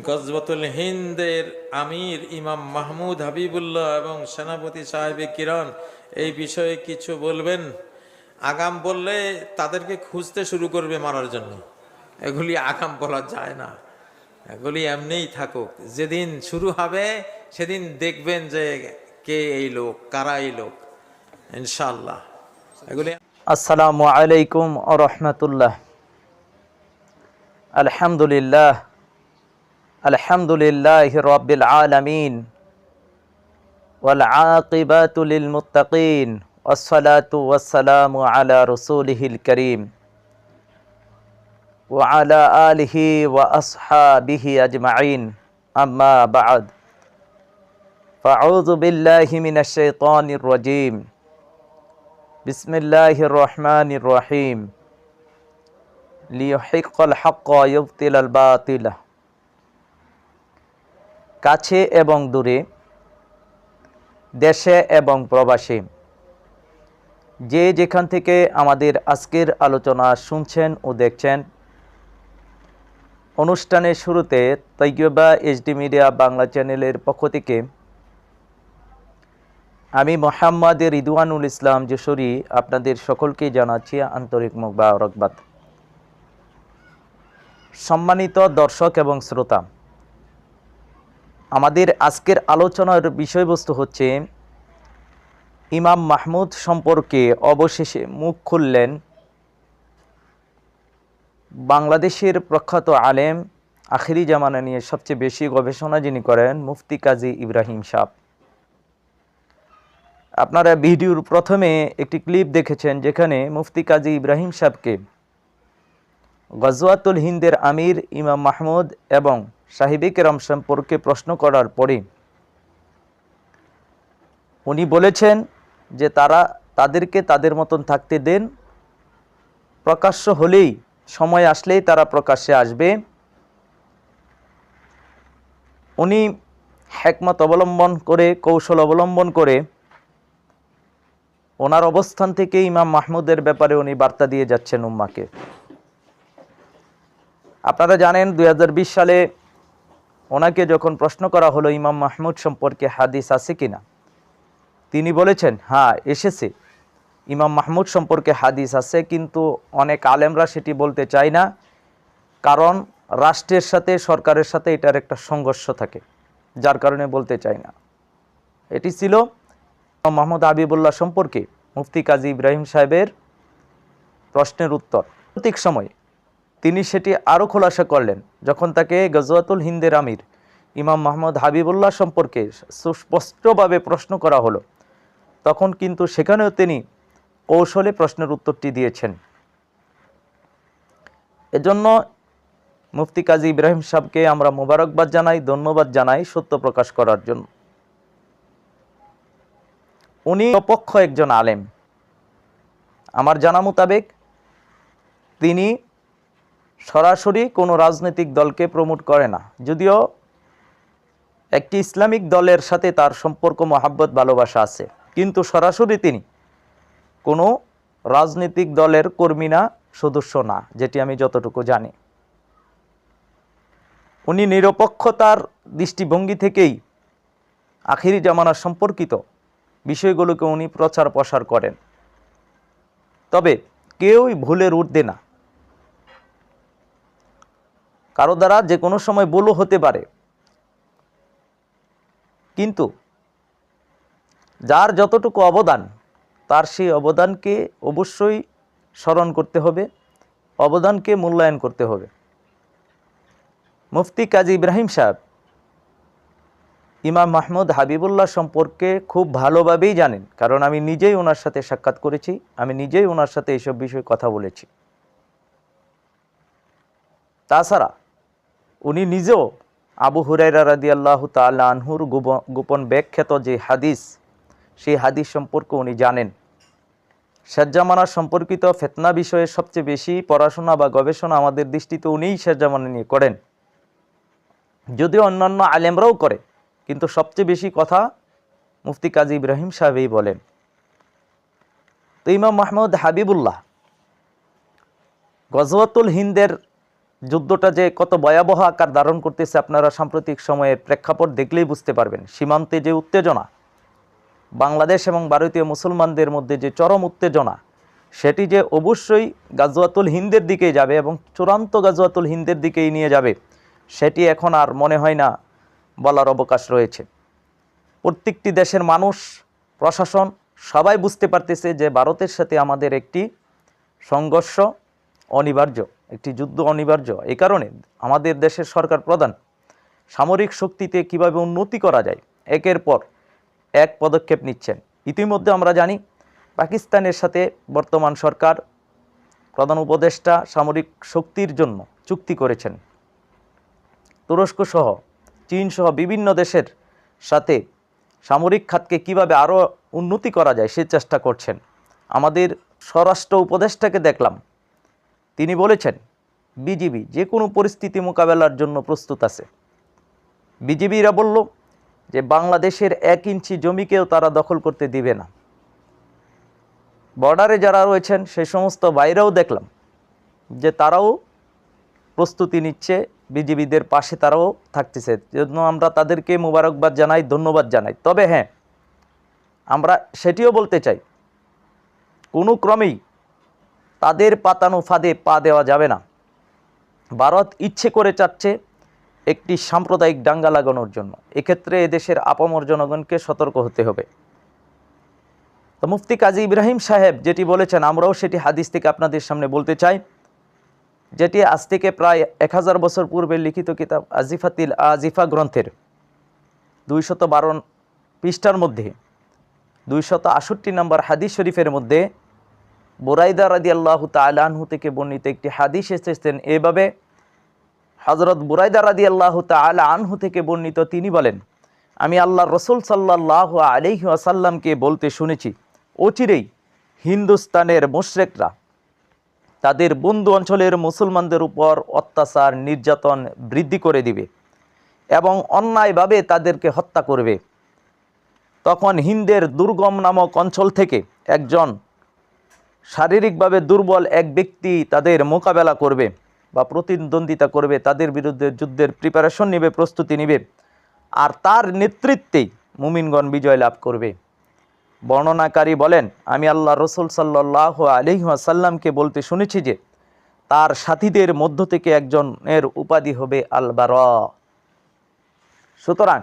গজবতুল হিন্দের আমির ইমাম মাহমুদ হাবিবুল্লাহ এবং সেনাপতি সাহেবে কিরণ এই বিষয়ে কিছু বলবেন? আগাম বললে তাদেরকে খুঁজতে শুরু করবে মারার জন্য। এগুলি আগাম বলা যায় না। এগুলি এমনিই থাকুক। যেদিন শুরু হবে, সেদিন দেখবেন যে কে এই লোক, কারা এই লোক। ইনশাল্লাহ এগুলি আসসালামু আলাইকুম রহমতুল্লাহ। আলহামদুলিল্লাহ। الحمد لله رب العالمين والعاقبة للمتقين والصلاة والسلام على رسوله الكريم وعلى آله وأصحابه أجمعين. أما بعد فأعوذ بالله من الشيطان الرجيم. بسم الله الرحمن الرحيم. ليحق الحق يبطل الباطل. কাছে এবং দূরে, দেশে এবং প্রবাসী। যে যেখান থেকে আমাদের আজকের আলোচনা শুনছেন ও দেখছেন, অনুষ্ঠানের শুরুতে তৈয়বা এইচডি মিডিয়া বাংলা চ্যানেলের পক্ষ থেকে আমি মোহাম্মদ রিদওয়ানুল ইসলাম যশোরী আপনাদের সকলকে জানাচ্ছি আন্তরিক মুবারকবাদ। সম্মানিত দর্শক এবং শ্রোতা আমাদের আজকের আলোচনার বিষয়বস্তু হচ্ছে, ইমাম মাহমুদ সম্পর্কে অবশেষে মুখ খুললেন বাংলাদেশের প্রখ্যাত আলেম আখিরি জামানা নিয়ে সবচেয়ে বেশি গবেষণা যিনি করেন, মুফতি কাজী ইব্রাহিম সাহ। আপনারা ভিডিওর প্রথমে একটি ক্লিপ দেখেছেন যেখানে মুফতি কাজী ইব্রাহিম সাহেবকে গজওয়াতুল হিন্দের আমির ইমাম মাহমুদ এবং সাহিবিক রাম সম্পর্কে প্রশ্ন করার পরে উনি বলেছেন যে তারা তাদেরকে তাদের মতন থাকতে দেন। প্রকাশ্য হলেই, সময় আসলেই তারা প্রকাশ্যে আসবে। উনি হ্যাকমত অবলম্বন করে, কৌশল অবলম্বন করে ওনার অবস্থান থেকে ইমাম মাহমুদের ব্যাপারে উনি বার্তা দিয়ে যাচ্ছেন উম্মাকে। আপনারা জানেন দু হাজার বিশ সালে ওনাকে যখন প্রশ্ন করা হলো ইমাম মাহমুদ সম্পর্কে হাদিস আছে কিনা, তিনি বলেছেন হ্যাঁ এসেছে। ইমাম মাহমুদ সম্পর্কে হাদিস আছে, কিন্তু অনেক আলেমরা সেটি বলতে চায় না। কারণ রাষ্ট্রের সাথে সরকারের সাথে এটার একটা সংঘর্ষ থাকে, যার কারণে বলতে চায় না। এটি ছিল মোহাম্মদ হাবিবুল্লাহ সম্পর্কে মুফতি কাজী ইব্রাহিম সাহেবের প্রশ্নের উত্তর। প্রতীক সময় তিনি সেটি আরও খোলাসা করলেন, যখন তাকে গজওয়াতুল হিন্দের আমির ইমাম মাহমুদ হাবিবুল্লাহ সম্পর্কে সুস্পষ্টভাবে প্রশ্ন করা হলো। তখন কিন্তু সেখানেও তিনি কৌশলে প্রশ্নের উত্তরটি দিয়েছেন। এজন্য মুফতি কাজী ইব্রাহিম সাহেবকে আমরা মোবারকবাদ জানাই, ধন্যবাদ জানাই সত্য প্রকাশ করার জন্য। উনি অপক্ষ একজন আলেম। আমার জানা মোতাবেক তিনি সরাসরি কোনো রাজনৈতিক দলকে প্রমোট করে না। যদিও একটি ইসলামিক দলের সাথে তার সম্পর্ক, মহাব্বত, ভালোবাসা আছে। কিন্তু সরাসরি তিনি কোনো রাজনৈতিক দলের কর্মী না, সদস্য না, যেটি আমি যতটুকু জানি। উনি নিরপেক্ষতার দৃষ্টিভঙ্গি থেকেই আখিরি জামানা সম্পর্কিত বিষয়গুলোকে উনি প্রচার প্রসার করেন। তবে কেউই ভুলের ঊর্ধ্বে না। কারও দ্বারা যে কোনো সময় বলো হতে পারে। কিন্তু যার যতটুকু অবদান, তার সেই অবদানকে অবশ্যই স্মরণ করতে হবে, অবদানকে মূল্যায়ন করতে হবে। মুফতি কাজী ইব্রাহিম সাহেব ইমাম মাহমুদ হাবিবুল্লাহ সম্পর্কে খুব ভালোভাবেই জানেন, কারণ আমি নিজেই ওনার সাথে সাক্ষাৎ করেছি, আমি নিজেই ওনার সাথে এইসব বিষয়ে কথা বলেছি। তাছাড়া উনি নিজেও আবু হুরাইরা রাদি আল্লাহ তাল্লা আনহুর গোপন ব্যাখ্যাত যে হাদিস, সেই হাদিস সম্পর্কে উনি জানেন। শেরজামানা সম্পর্কিত ফেতনা বিষয়ে সবচেয়ে বেশি পড়াশোনা বা গবেষণা আমাদের দৃষ্টিতে উনিই শেরজামানা নিয়ে করেন। যদিও অন্যান্য আলেমরাও করে, কিন্তু সবচেয়ে বেশি কথা মুফতি কাজী ইব্রাহিম সাহেবই বলেন। তো ইমাম মাহমুদ হাবিবুল্লাহ গজওয়াতুল হিন্দের যুদ্ধটা যে কত ভয়াবহ আকার ধারণ করতেছে আপনারা সাম্প্রতিক সময়ের প্রেক্ষাপট দেখলেই বুঝতে পারবেন। সীমান্তে যে উত্তেজনা, বাংলাদেশ এবং ভারতীয় মুসলমানদের মধ্যে যে চরম উত্তেজনা, সেটি যে অবশ্যই গাজওয়াতুল হিন্দের দিকেই যাবে এবং চূড়ান্ত গাজওয়াতুল হিন্দের দিকেই নিয়ে যাবে, সেটি এখন আর মনে হয় না বলার অবকাশ রয়েছে। প্রত্যেকটি দেশের মানুষ, প্রশাসন সবাই বুঝতে পারতেছে যে ভারতের সাথে আমাদের একটি সংঘর্ষ অনিবার্য। একটি যুদ্ধ অনিবার্য। এই কারণে আমাদের দেশের সরকার প্রধান সামরিক শক্তিতে কীভাবে উন্নতি করা যায়, একের পর এক পদক্ষেপ নিচ্ছেন। ইতিমধ্যে আমরা জানি পাকিস্তানের সাথে বর্তমান সরকার প্রধান উপদেষ্টা সামরিক শক্তির জন্য চুক্তি করেছেন। তুরস্ক সহ চীন সহ বিভিন্ন দেশের সাথে সামরিক খাতকে কীভাবে আরও উন্নতি করা যায় সে চেষ্টা করছেন। আমাদের স্বরাষ্ট্র উপদেষ্টাকে দেখলাম তিনি বলেছেন, বিজিবি যে কোনো পরিস্থিতি মোকাবেলার জন্য প্রস্তুত আছে। বিজিবিরা বলল যে বাংলাদেশের এক ইঞ্চি জমিকেও তারা দখল করতে দিবে না। বর্ডারে যারা রয়েছেন সেই সমস্ত বাইরেও দেখলাম যে তারাও প্রস্তুতি নিচ্ছে, বিজিবিদের পাশে তারাও থাকতেছে। জন্য আমরা তাদেরকে মোবারকবাদ জানাই, ধন্যবাদ জানাই। তবে হ্যাঁ আমরা সেটিও বলতে চাই, কোনো ক্রমেই তাদের পাতানো ফাঁদে পা দেওয়া যাবে না। ভারত ইচ্ছে করে চাচ্ছে একটি সাম্প্রদায়িক দাঙ্গা লাগানোর জন্য। এক্ষেত্রে এদেশের আপামর জনগণকে সতর্ক হতে হবে। তো মুফতি কাজী ইব্রাহিম সাহেব যেটি বলেছেন, আমরাও সেটি হাদিস থেকে আপনাদের সামনে বলতে চাই, যেটি আজ থেকে প্রায় এক হাজার বছর পূর্বে লিখিত কিতাব আজিফাতিল আজিফা গ্রন্থের দুইশত বারো পৃষ্ঠার মধ্যে, দুইশত আষট্টি নম্বর হাদিস শরীফের মধ্যে বোরাইদা রাদি আল্লাহ তালাহু থেকে বর্ণিত একটি হাদিস এসেছেন। এভাবে হজরত বুরাইদা রাদি আল্লাহ তালা আনহু থেকে বর্ণিত তিনি বলেন, আমি আল্লাহ রসুল সাল্লাহ আলহি আসাল্লামকে বলতে শুনেছি, অচিরেই হিন্দুস্তানের মুশরেকরা তাদের বন্ধু অঞ্চলের মুসলমানদের উপর অত্যাচার, নির্যাতন বৃদ্ধি করে দিবে এবং অন্যায়ভাবে তাদেরকে হত্যা করবে। তখন হিন্দের দুর্গম নামক অঞ্চল থেকে একজন শারীরিকভাবে দুর্বল এক ব্যক্তি তাদের মোকাবেলা করবে বা প্রতিদ্বন্দ্বিতা করবে, তাদের বিরুদ্ধে যুদ্ধের প্রিপারেশন নেবে, প্রস্তুতি নেবে। আর তার নেতৃত্বেই মুমিনগণ বিজয় লাভ করবে। বর্ণনাকারী বলেন, আমি আল্লাহ রসুল সাল্লাহ আলিহাসাল্লামকে বলতে শুনেছি যে, তার সাথীদের মধ্য থেকে একজনের উপাধি হবে আলবার। সুতরাং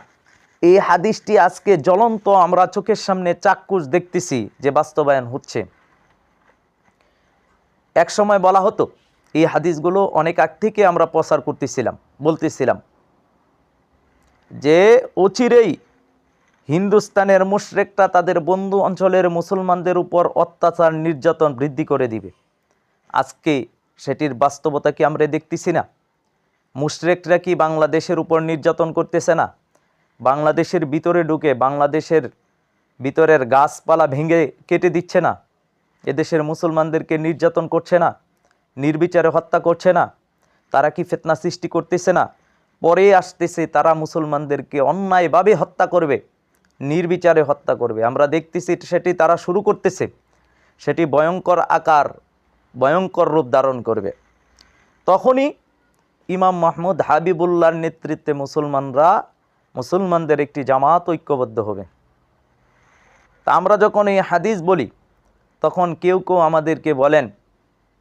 এই হাদিসটি আজকে জ্বলন্ত, আমরা চোখের সামনে চাক্ষুষ দেখতেছি যে বাস্তবায়ন হচ্ছে। এক সময় বলা হতো, এই হাদিসগুলো অনেক আগ থেকে আমরা প্রচার করতেছিলাম, বলতেছিলাম যে অচিরেই হিন্দুস্তানের মুশরেকটা তাদের বন্ধু অঞ্চলের মুসলমানদের উপর অত্যাচার নির্যাতন বৃদ্ধি করে দিবে। আজকে সেটির বাস্তবতা কি আমরা দেখতেছি না? মুশরেকরা কি বাংলাদেশের উপর নির্যাতন করতেছে না? বাংলাদেশের ভিতরে ঢুকে বাংলাদেশের ভিতরের গাছপালা ভেঙে কেটে দিচ্ছে না? এদেশের মুসলমানদেরকে নির্যাতন করছে না, নির্বিচারে হত্যা করছে না, তারা কি ফেতনা সৃষ্টি করতেছে না? পরে আসতেছে তারা মুসলমানদেরকে অন্যায়ভাবে হত্যা করবে, নির্বিচারে হত্যা করবে। আমরা দেখতেছি সেটি তারা শুরু করতেছে, সেটি ভয়ঙ্কর আকার, ভয়ঙ্কর রূপ ধারণ করবে। তখনই ইমাম মাহমুদ হাবিবুল্লার নেতৃত্বে মুসলমানরা, মুসলমানদের একটি জামাত ঐক্যবদ্ধ হবে। তা আমরা যখন এই হাদিস বলি তখন কেউ কেউ আমাদেরকে বলেন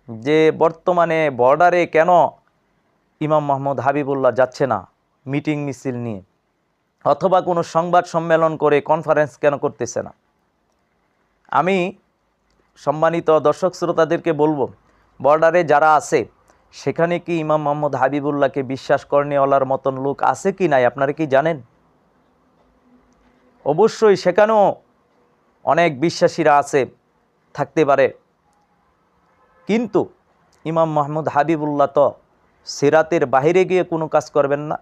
যে, বর্তমানে বর্ডারে কেন ইমাম মাহমুদ হাবিবুল্লাহ যাচ্ছে না মিটিং মিছিল নিয়ে? অথবা কোনো সংবাদ সম্মেলন করে কনফারেন্স কেন করতেছে না? আমি সম্মানিত দর্শক শ্রোতাদেরকে বলব, বর্ডারে যারা আছে, সেখানে কি ইমাম মোহাম্মদ হাবিবুল্লাহকে বিশ্বাস করণেওয়ালার মতন লোক আছে কি নাই? আপনারা কি জানেন? অবশ্যই সেখানেও অনেক বিশ্বাসীরা আছে। থাকতে পারে। কিন্তু ইমাম মাহমুদ হাবিবুল্লাহ তো সিরাতের বাহিরে গিয়ে কোনো কাজ করবেন না।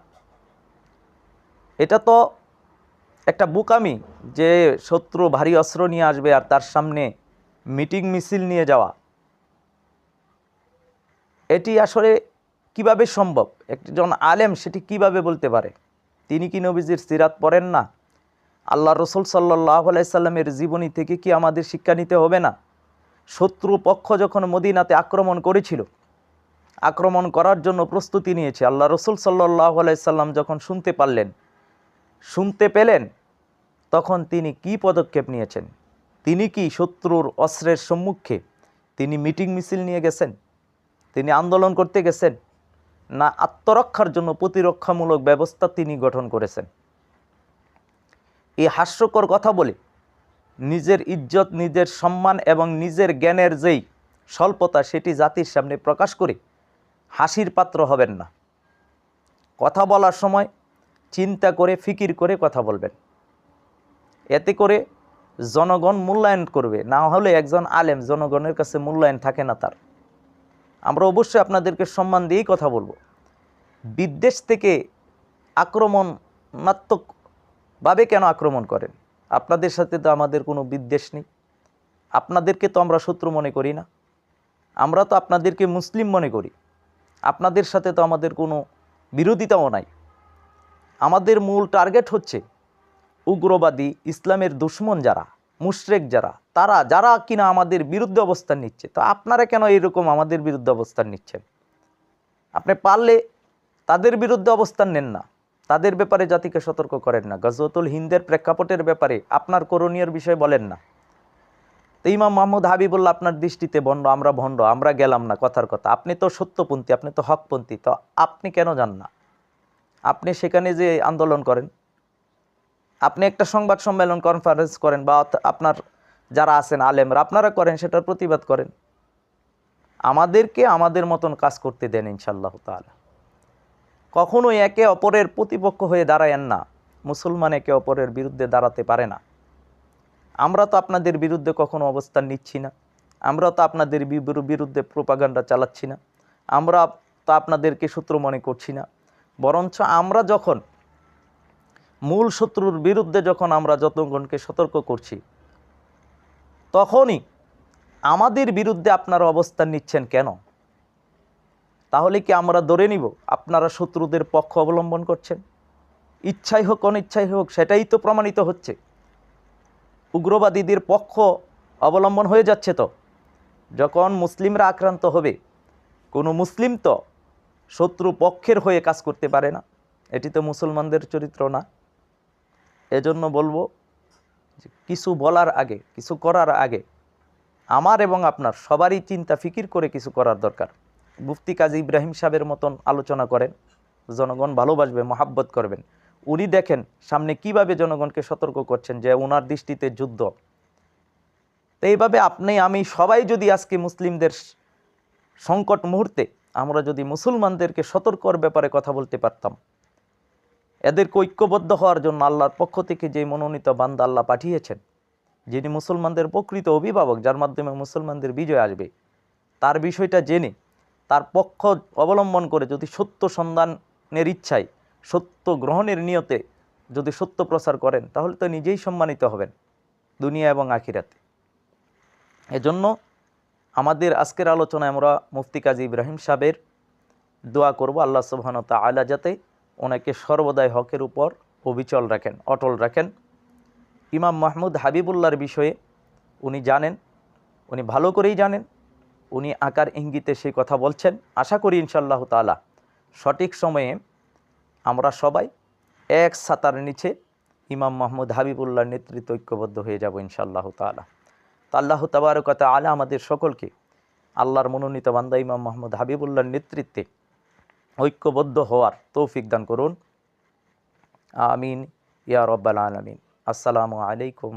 এটা তো একটা বুকামি যে শত্রু ভারী অস্ত্র নিয়ে আসবে আর তার সামনে মিটিং মিছিল নিয়ে যাওয়া। এটি আসলে কীভাবে সম্ভব? একজন আলেম সেটি কীভাবে বলতে পারে? তিনি কি নবীজির সিরাত পড়েন না? আল্লাহ রসুল সাল্লাহ আলাইসাল্লামের জীবনী থেকে কি আমাদের শিক্ষা নিতে হবে না? শত্রু পক্ষ যখন মদিনাতে আক্রমণ করেছিল, আক্রমণ করার জন্য প্রস্তুতি নিয়েছে। আল্লাহ রসুল সাল্লাহ আলাইসাল্লাম যখন শুনতে পারলেন, শুনতে পেলেন, তখন তিনি কি পদক্ষেপ নিয়েছেন? তিনি কি শত্রুর অস্ত্রের সম্মুখে তিনি মিটিং মিছিল নিয়ে গেছেন? তিনি আন্দোলন করতে গেছেন? না আত্মরক্ষার জন্য প্রতিরক্ষামূলক ব্যবস্থা তিনি গঠন করেছেন? এই হাস্যকর কথা বলে নিজের ইজ্জত, নিজের সম্মান এবং নিজের জ্ঞানের যেই স্বল্পতা, সেটি জাতির সামনে প্রকাশ করে হাসির পাত্র হবেন না। কথা বলার সময় চিন্তা করে, ফিকির করে কথা বলবেন। এতে করে জনগণ মূল্যায়ন করবে। না হলে একজন আলেম জনগণের কাছে মূল্যায়ন থাকে না তার। আমরা অবশ্যই আপনাদেরকে সম্মান দিয়েই কথা বলব। বিদ্বেষ থেকে আক্রমণাত্মকভাবে কেন আক্রমণ করেন? আপনাদের সাথে তো আমাদের কোনো বিদ্বেষ নেই। আপনাদেরকে তো আমরা শত্রু মনে করি না। আমরা তো আপনাদেরকে মুসলিম মনে করি। আপনাদের সাথে তো আমাদের কোনো বিরোধিতাও নাই। আমাদের মূল টার্গেট হচ্ছে উগ্রবাদী, ইসলামের দুশ্মন যারা, মুশরেক যারা, তারা, যারা কিনা আমাদের বিরুদ্ধে অবস্থান নিচ্ছে। তো আপনারা কেন এরকম আমাদের বিরুদ্ধে অবস্থান নিচ্ছেন? আপনি পারলে তাদের বিরুদ্ধে অবস্থান নেন না। তাদের ব্যাপারে জাতিকে সতর্ক করেন না। গজওয়াতুল হিন্দের প্রেক্ষাপটের ব্যাপারে আপনার করণীয় বিষয় বলেন না। তো ইমাম মাহমুদ হাবিবুল্লাহ আপনার দৃষ্টিতে ভণ্ড আমরা ভণ্ড, আমরা গেলাম না, কথার কথা। আপনি তো সত্যপন্থী, আপনি তো হকপন্থী, তো আপনি কেন যান না? আপনি সেখানে যে আন্দোলন করেন, আপনি একটা সংবাদ সম্মেলন কনফারেন্স করেন বা আপনার যারা আছেন আলেমরা, আপনারা করেন, সেটার প্রতিবাদ করেন। আমাদেরকে আমাদের মতন কাজ করতে দেন ইনশাল্লাহ তাআলা। কখনোই একে অপরের প্রতিপক্ষ হয়ে দাঁড়ায়েন না। মুসলমান একে অপরের বিরুদ্ধে দাঁড়াতে পারে না। আমরা তো আপনাদের বিরুদ্ধে কখনো অবস্থান নিচ্ছি না। আমরা তো আপনাদের বিরুদ্ধে প্রোপাগান্ডা চালাচ্ছি না। আমরা তো আপনাদেরকে শত্রু মনে করছি না। বরঞ্চ আমরা যখন মূল শত্রুর বিরুদ্ধে যখন আমরা যতগণকে সতর্ক করছি, তখনই আমাদের বিরুদ্ধে আপনারা অবস্থান নিচ্ছেন কেন? তাহলে কি আমরা ধরে নিব আপনারা শত্রুদের পক্ষ অবলম্বন করছেন? ইচ্ছাই হোক, অনিচ্ছাই হোক, সেটাই তো প্রমাণিত হচ্ছে। উগ্রবাদীদের পক্ষ অবলম্বন হয়ে যাচ্ছে তো। যখন মুসলিমরা আক্রান্ত হবে, কোনো মুসলিম তো শত্রু পক্ষের হয়ে কাজ করতে পারে না। এটি তো মুসলমানদের চরিত্র না। এজন্য বলব যে কিছু বলার আগে, কিছু করার আগে, আমার এবং আপনার সবারই চিন্তা ফিকির করে কিছু করার দরকার। মুফতি কাজী ইব্রাহিম সাহেবের মতন আলোচনা করেন, জনগণ ভালোবাসবে, মহাব্বত করবেন। উনি দেখেন সামনে কীভাবে জনগণকে সতর্ক করছেন যে ওনার দৃষ্টিতে যুদ্ধ। তো এইভাবে আপনি, আমি সবাই যদি আজকে মুসলিমদের সংকট মুহূর্তে আমরা যদি মুসলমানদেরকে সতর্কর ব্যাপারে কথা বলতে পারতাম, এদেরকে ঐক্যবদ্ধ হওয়ার জন্য আল্লাহর পক্ষ থেকে যে মনোনীত বান্দা আল্লাহ পাঠিয়েছেন, যিনি মুসলমানদের প্রকৃত অভিভাবক, যার মাধ্যমে মুসলমানদের বিজয় আসবে, তার বিষয়টা জেনে তার পক্ষ অবলম্বন করে যদি সত্য সন্ধানের ইচ্ছায়, সত্য গ্রহণের নিয়তে যদি সত্য প্রচার করেন, তাহলে তো নিজেই সম্মানিত হবেন দুনিয়া এবং আখিরাতে। এজন্য আমাদের আজকের আলোচনায় আমরা মুফতি কাজী ইব্রাহিম সাহেবের দোয়া করব আল্লাহ সুবহান তাআলা যাতে ওনাকে সর্বদাই হকের উপর অবিচল রাখেন, অটল রাখেন। ইমাম মাহমুদ হাবিবুল্লাহর বিষয়ে উনি জানেন, উনি ভালো করেই জানেন। উনি আকার ইঙ্গিতে সেই কথা বলছেন। আশা করি ইনশাল্লাহ তাআলা সঠিক সময়ে আমরা সবাই এক সাতার নিচে ইমাম মাহমুদ হাবিবুল্লাহর নেতৃত্ব ঐক্যবদ্ধ হয়ে যাব ইনশাআল্লাহ তাআলা। তা আল্লাহ তাবারকতা আলা আমাদের সকলকে আল্লাহর মনোনীত বান্দা ইমাম মাহমুদ হাবিবুল্লাহর নেতৃত্বে ঐক্যবদ্ধ হওয়ার তৌফিক দান করুন। আমিন। ইয়া রব্বাল আলমিন। আসসালামু আলাইকুম।